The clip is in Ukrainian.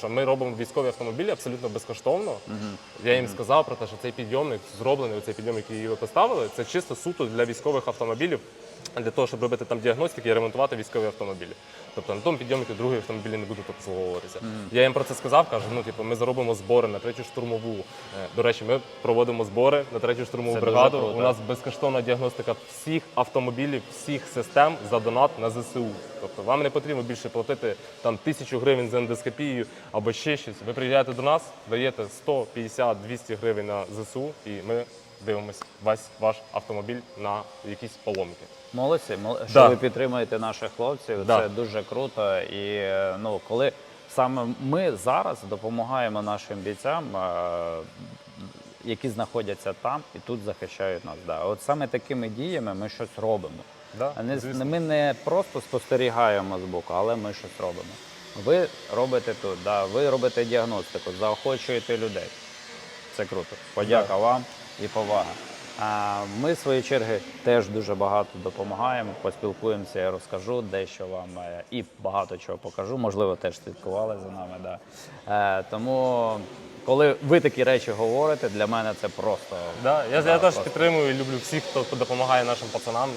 Що Ми робимо військові автомобілі абсолютно безкоштовно. Я їм сказав про те, що цей підйомник зроблений, цей підйомник, який ви поставили, це чисто суто для військових автомобілів, для того, щоб робити там діагностики і ремонтувати військові автомобілі. Тобто на тому підйомнику другі автомобілі не будуть обслуговуватися. Я їм про це сказав, кажу, ну типу, ми заробимо збори на третю штурмову. Е, До речі, ми проводимо збори на третю штурмову Це бригаду. круто. У нас безкоштовна діагностика всіх автомобілів, всіх систем за донат на ЗСУ. Тобто вам не потрібно більше платити там тисячу гривень за ендоскопію або ще щось. Ви приїжджаєте до нас, даєте 100, 50, 200 гривень на ЗСУ, і ми дивимося весь ваш автомобіль на якісь поломки. Молодці, мол- що Да. ви підтримуєте наших хлопців. Да. Це дуже круто. І ну, коли саме ми зараз допомагаємо нашим бійцям, е, які знаходяться там і тут захищають нас. Да. От саме такими діями ми щось робимо. Да, не, ми не просто спостерігаємо збоку, але ми щось робимо. Ви робите тут, да, ви робите діагностику, заохочуєте людей. Це круто. Подяка вам і повага. А ми, в свою черги, теж дуже багато допомагаємо, поспілкуємося, я розкажу дещо вам е, і багато чого покажу. Можливо, теж слідкували за нами. Да. Е, тому, коли ви такі речі говорите, для мене це просто. Да, я, да, я теж просто. підтримую і люблю всіх, хто допомагає нашим пацанам.